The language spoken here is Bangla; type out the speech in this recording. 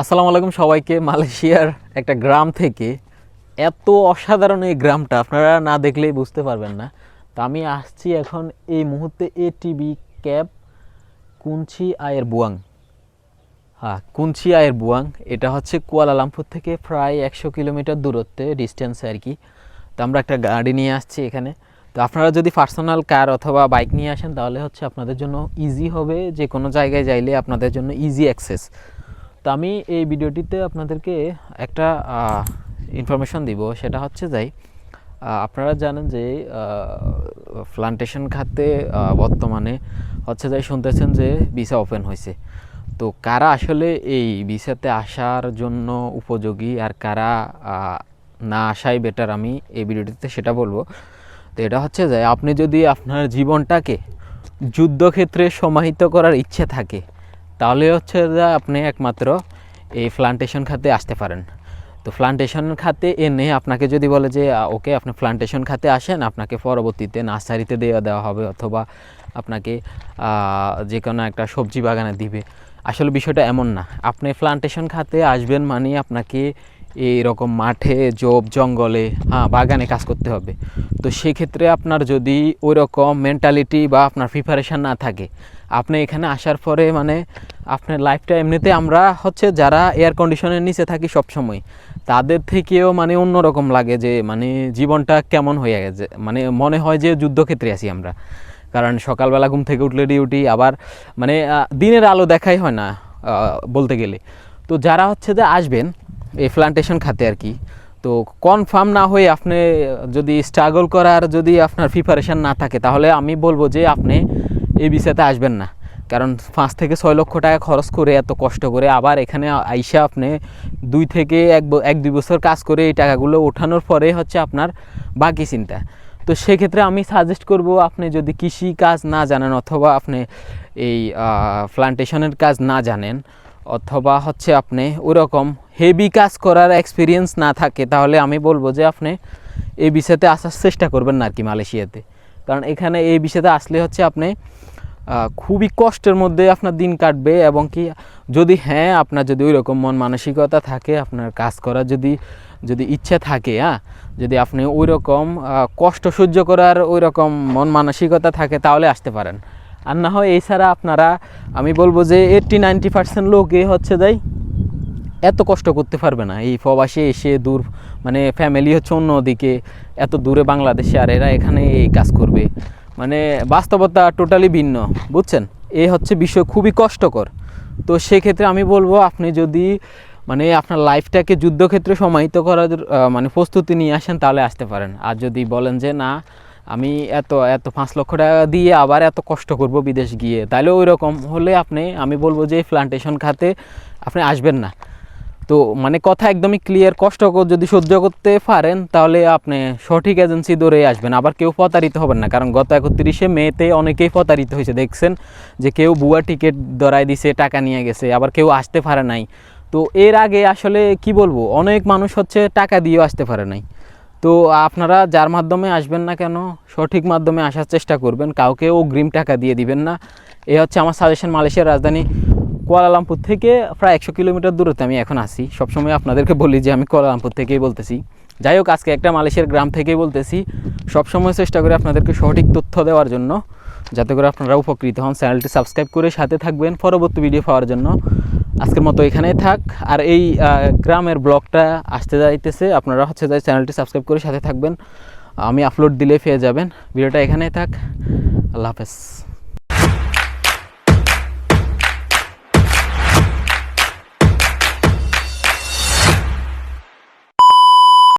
আসসালামু আলাইকুম সবাইকে। মালয়েশিয়ার একটা গ্রাম থেকে এত অসাধারণ এই গ্রামটা আপনারা না দেখলেই বুঝতে পারবেন না। তা আমি আসছি এখন এই মুহূর্তে এ টিভি ক্যাব কুঞ্চি আয়ের বুয়াং। হ্যাঁ কুঞ্চি আয়ের বুয়াং। এটা হচ্ছে কুয়ালালামপুর থেকে প্রায় একশো কিলোমিটার দূরত্বে ডিস্টেন্সে আর কি। তো আমরা একটা গাড়ি নিয়ে আসছি এখানে। তো আপনারা যদি পার্সোনাল কার অথবা বাইক নিয়ে আসেন তাহলে হচ্ছে আপনাদের জন্য ইজি হবে। যে কোনো জায়গায় যাইলে আপনাদের জন্য ইজি অ্যাক্সেস তো আমি এই ভিডিওটিতে আপনাদেরকে একটা ইনফরমেশন দিব। সেটা হচ্ছে যাই আপনারা জানেন যে প্লান্টেশন খাতে বর্তমানে হচ্ছে যাই শুনতেছেন যে ভিসা ওপেন হয়েছে। তো কারা আসলে এই ভিসাতে আসার জন্য উপযোগী আর কারা না আসাই বেটার আমি এই ভিডিওটিতে সেটা বলব। তো এটা হচ্ছে যে, আপনি যদি আপনার জীবনটাকে যুদ্ধক্ষেত্রে সমাহিত করার ইচ্ছে থাকে তাহলে হচ্ছে আপনি একমাত্র এই প্লান্টেশন খাতে আসতে পারেন। তো প্লান্টেশন খাতে এনে আপনাকে যদি বলে যে ওকে, আপনি প্লান্টেশন খাতে আসেন, আপনাকে পরবর্তীতে নার্সারিতে দেওয়া দেওয়া হবে অথবা আপনাকে যে কোনো একটা সবজি বাগানে দিবে। আসলে বিষয়টা এমন না। আপনি প্লান্টেশন খাতে আসবেন মানে আপনাকে এইরকম মাঠে, জব, জঙ্গলে হ্যাঁ বাগানে কাজ করতে হবে। তো সেক্ষেত্রে আপনার যদি ওই রকম মেন্টালিটি বা আপনার প্রিপারেশান না থাকে আপনি এখানে আসার পরে মানে আপনার লাইফটা এমনিতে আমরা হচ্ছে যারা এয়ার কন্ডিশনের নিচে থাকি সব সময় তাদের থেকেও মানে অন্যরকম লাগে যে মানে জীবনটা কেমন হয়ে গেছে। মানে মনে হয় যে যুদ্ধক্ষেত্রে আছি আমরা। কারণ সকালবেলা ঘুম থেকে উঠলে ডিউটি আবার মানে দিনের আলো দেখাই হয় না বলতে গেলে। তো যারা হচ্ছে যে আসবেন এই প্লান্টেশন খাতে আর কি, তো কনফার্ম না হয়ে আপনি যদি স্ট্রাগল করার যদি আপনার প্রিপারেশান না থাকে, তাহলে আমি বলব যে আপনি এই বিষয়তে আসবেন না। কারণ পাঁচ থেকে ছয় লক্ষ টাকা খরচ করে এত কষ্ট করে আবার এখানে আইসা আপনি দুই থেকে এক এক, দুই বছর কাজ করে এই টাকাগুলো ওঠানোর পরে হচ্ছে আপনার বাকি চিন্তা। তো সেক্ষেত্রে আমি সাজেস্ট করব আপনি যদি কৃষি কাজ না জানেন অথবা আপনি এই প্লান্টেশনের কাজ না জানেন অথবা হচ্ছে আপনি ওরকম হেভি কাজ করার এক্সপিরিয়েন্স না থাকে, তাহলে আমি বলব যে আপনি এই বিষয়তে আসার চেষ্টা করবেন না আর কি মালয়েশিয়াতে। কারণ এখানে এই বিষয়তে আসলে হচ্ছে আপনি খুবই কষ্টের মধ্যে আপনার দিন কাটবে এবং কি যদি হ্যাঁ আপনার যদি ওই রকম মন মানসিকতা থাকে, আপনার কাজ করার যদি যদি ইচ্ছা থাকে হ্যাঁ যদি আপনি ওই রকম কষ্ট সহ্য করার ওই রকম মন মানসিকতা থাকে তাহলে আসতে পারেন। আর না হয় এছাড়া আপনারা, আমি বলব যে এইট্টি নাইনটি পার্সেন্ট লোকই হচ্ছে যাই এত কষ্ট করতে পারবে না। এই প্রবাসে এসে দূর মানে ফ্যামিলি হচ্ছে অন্যদিকে, এত দূরে বাংলাদেশে আর এরা এখানে এই কাজ করবে। মানে বাস্তবতা টোটালি ভিন্ন, বুঝছেন? এ হচ্ছে বিষয় খুবই কষ্টকর। তো সেক্ষেত্রে আমি বলব, আপনি যদি মানে আপনার লাইফটাকে যুদ্ধক্ষেত্রে সমাহিত করার মানে প্রস্তুতি নিয়ে আসেন, তাহলে আসতে পারেন। আর যদি বলেন যে, না, আমি এত এত পাঁচ লক্ষ টাকা দিয়ে আবার এত কষ্ট করব বিদেশ গিয়ে, তাহলে ওই রকম হলে আপনি, আমি বলব যে প্লান্টেশন খাতে আপনি আসবেন না। তো মানে কথা একদমই ক্লিয়ার কষ্টকর যদি সহ্য করতে পারেন, তাহলে আপনি সঠিক এজেন্সি ধরে আসবেন। আবার কেউ প্রতারিত হবেন না, কারণ গত একত্রিশে মেতে অনেকেই প্রতারিত হয়েছে। দেখছেন যে কেউ বুয়া টিকিট ধরায় দিছে, টাকা নিয়ে গেছে, আবার কেউ আসতে পারে নাই। তো এর আগে আসলে কি বলব, অনেক মানুষ হচ্ছে টাকা দিয়েও আসতে পারে নাই। তো আপনারা যার মাধ্যমে আসবেন না কেন, সঠিক মাধ্যমে আসার চেষ্টা করবেন। কাউকে অগ্রিম টাকা দিয়ে দিবেন না। এ হচ্ছে আমার সাজেশন মালয়েশিয়ার রাজধানী কুয়ালালামপুর থেকে প্রায় একশো কিলোমিটার দূরত্বে আমি এখন আসি সবসময় আপনাদেরকে বলি যে আমি কুয়ালালামপুর থেকেই বলতেছি। যাই হোক, আজকে একটা মালয়েশিয়ার গ্রাম থেকেই বলতেছি। সবসময় চেষ্টা করি আপনাদেরকে সঠিক তথ্য দেওয়ার জন্য। যাতে করে আপনারা উপকৃত হন। চ্যানেলটি সাবস্ক্রাইব করে সাথে থাকবেন পরবর্তী ভিডিও পাওয়ার জন্য। আজকের মতো এখানেই থাক। আর এই গ্রামের ব্লগটা আসতে যাইতেছে। আপনারা হচ্ছে যাই চ্যানেলটি সাবস্ক্রাইব করে সাথে থাকবেন। আমি আপলোড দিলে পেয়ে যাবেন। ভিডিওটা এখানেই থাক। আল্লাহ হাফেজ।